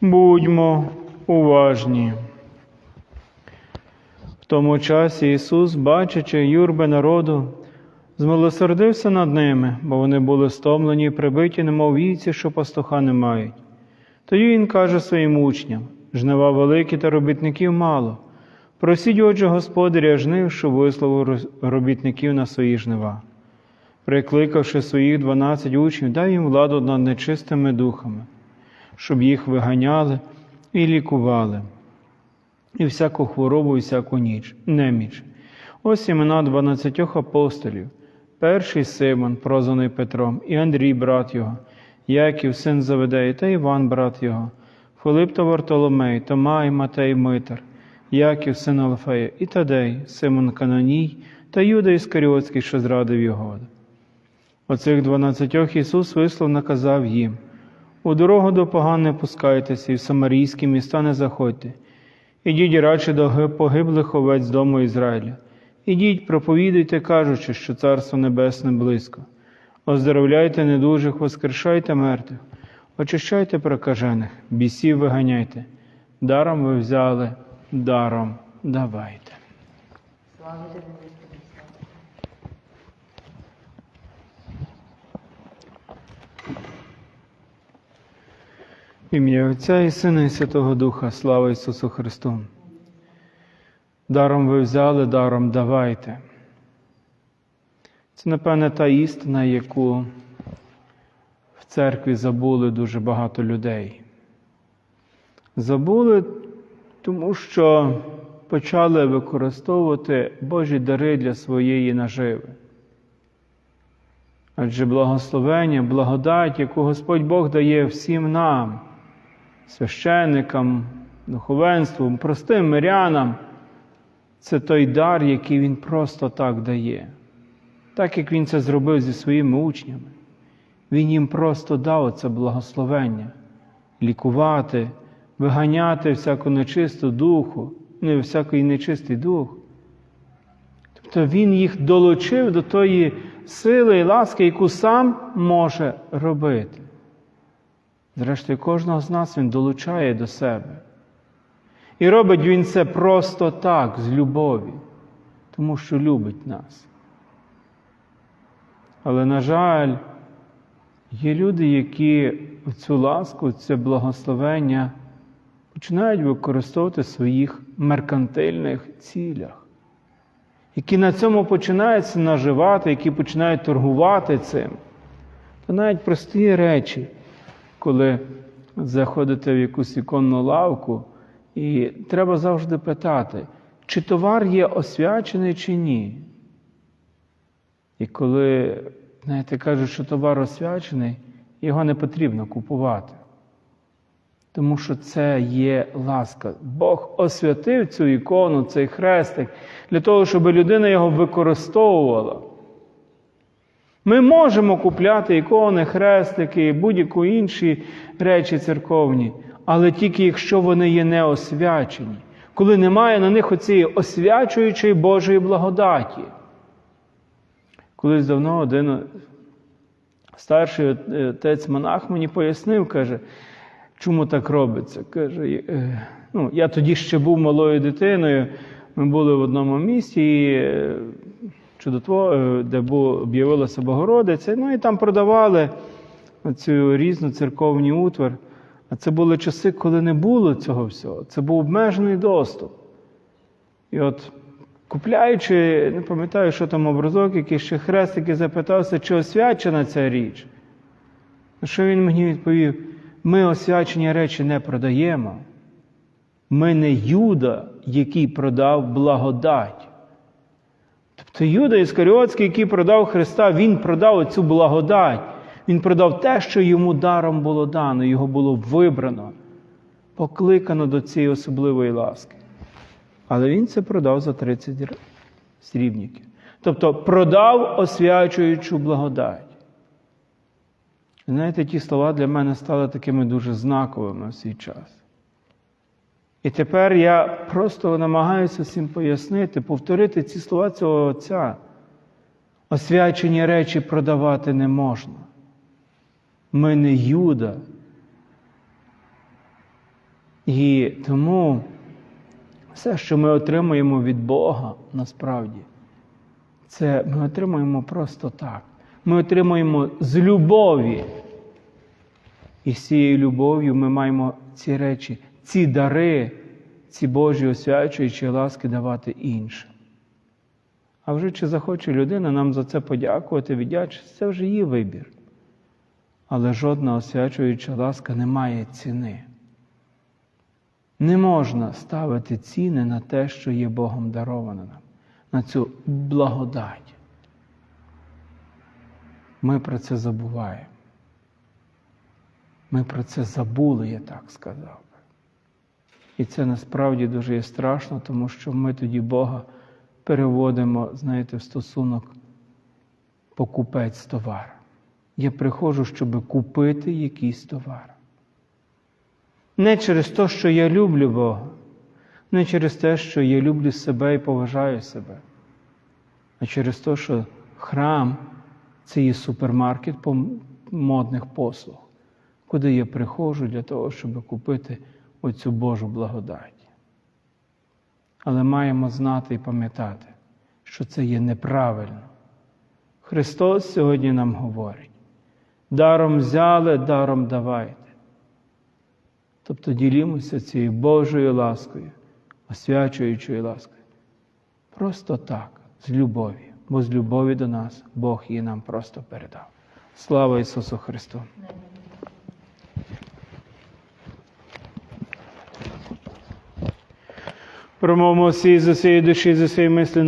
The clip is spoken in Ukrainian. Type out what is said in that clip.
Будьмо уважні. В тому часі Ісус, бачачи юрби народу, змилосердився над ними, бо вони були стомлені і прибиті, немов вівці, що пастуха не мають. Тоді Він каже своїм учням: жнива великі та робітників мало. Просіть, отже, господаря жнив, що висловив робітників на свої жнива. Прикликавши своїх дванадцять учнів, дай їм владу над нечистими духами, щоб їх виганяли і лікували, і всяку хворобу, і всяку ніч, неміч. Ось імена дванадцятьох апостолів. Перший Симон, прозваний Петром, і Андрій, брат його, Яків, син Заведеї, та Іван, брат його, Филип та Вартоломей, Тома і Матей Митар, Яків, син Алфея, і Тадей, Симон Каноній, та Юда Іскаріотський, що зрадив його. Оцих дванадцятьох Ісус вислов наказав їм: у дорогу до поган не пускайтеся, і в самарійські міста не заходьте. Ідіть радше до погиблих овець дому Ізраїля. Ідіть, проповідуйте, кажучи, що Царство Небесне близько. Оздоровляйте недужих, воскрешайте мертвих, очищайте прокажених, бісів виганяйте. Даром ви взяли, даром давайте. Слава ім'я Отця і Сина, і Святого Духа, слава Ісусу Христу. Даром ви взяли, даром давайте. Це, напевне, та істина, яку в церкві забули дуже багато людей. Забули, тому що почали використовувати Божі дари для своєї наживи. Адже благословення, благодать, яку Господь Бог дає всім нам, священникам, духовенству, простим мирянам, це той дар, який Він просто так дає. Так як Він це зробив зі своїми учнями. Він їм просто дав це благословення лікувати, виганяти всяку нечисту духу, не всякий нечистий дух. Тобто Він їх долучив до тої сили і ласки, яку сам може робити. Зрештою, кожного з нас Він долучає до себе. І робить Він це просто так, з любові, тому що любить нас. Але, на жаль, є люди, які цю ласку, це благословення починають використовувати в своїх меркантильних цілях, які на цьому починаються наживати, які починають торгувати цим. Та навіть прості речі, коли заходите в якусь іконну лавку, і треба завжди питати, чи товар є освячений, чи ні. І коли, знаєте, кажуть, що товар освячений, його не потрібно купувати. Тому що це є ласка. Бог освятив цю ікону, цей хрестик, для того, щоб людина його використовувала. Ми можемо купляти ікони, хрестики будь-які інші речі церковні, але тільки якщо вони є не освячені, коли немає на них оцієї освячуючої Божої благодаті. Колись давно один старший отець монах мені пояснив, каже, чому так робиться. Каже, «Е, ну, я тоді ще був малою дитиною, ми були в одному місті, і, е, чудотво, е, де об'явилася Богородиця, ну і там продавали цю різну церковні утвар. А це були часи, коли не було цього всього. Це був обмежений доступ. І от, купляючи, не пам'ятаю, що там образок, якийсь ще хрестик, і запитався, чи освячена ця річ. На що він мені відповів: ми освячені речі не продаємо. Ми не Юда, який продав благодать. Тобто Юда Іскаріотський, який продав Христа, він продав цю благодать. Він продав те, що йому даром було дано, його було вибрано, покликано до цієї особливої ласки. Але він це продав за 30 р- срібників. Тобто продав освячуючу благодать. Знаєте, ті слова для мене стали такими дуже знаковими в свій час. І тепер я просто намагаюся всім пояснити, повторити ці слова цього Отця. Освячені речі продавати не можна. Ми не Юда. І тому все, що ми отримуємо від Бога, насправді, це ми отримуємо просто так. Ми отримуємо з любові. І з цією любов'ю ми маємо ці речі, ці дари, ці Божі освячуючі ласки давати іншим. А вже чи захоче людина нам за це подякувати, віддячити, це вже її вибір. Але жодна освячуюча ласка не має ціни. Не можна ставити ціни на те, що є Богом даровано нам, на цю благодать. Ми про це забуваємо. Ми про це забули, я так сказав. І це насправді дуже є страшно, тому що ми тоді Бога переводимо, знаєте, в стосунок покупець товар. Я приходжу, щоб купити якийсь товар. Не через те, що я люблю Бога, не через те, що я люблю себе і поважаю себе, а через те, що храм це є супермаркет модних послуг, куди я приходжу для того, щоб купити оцю Божу благодать. Але маємо знати і пам'ятати, що це є неправильно. Христос сьогодні нам говорить: даром взяли, даром давайте. Тобто ділімося цією Божою ласкою, освячуючою ласкою. Просто так, з любові, бо з любові до нас Бог її нам просто передав. Слава Ісусу Христу! Промовимо всі з усієї душі, з усієї мислі.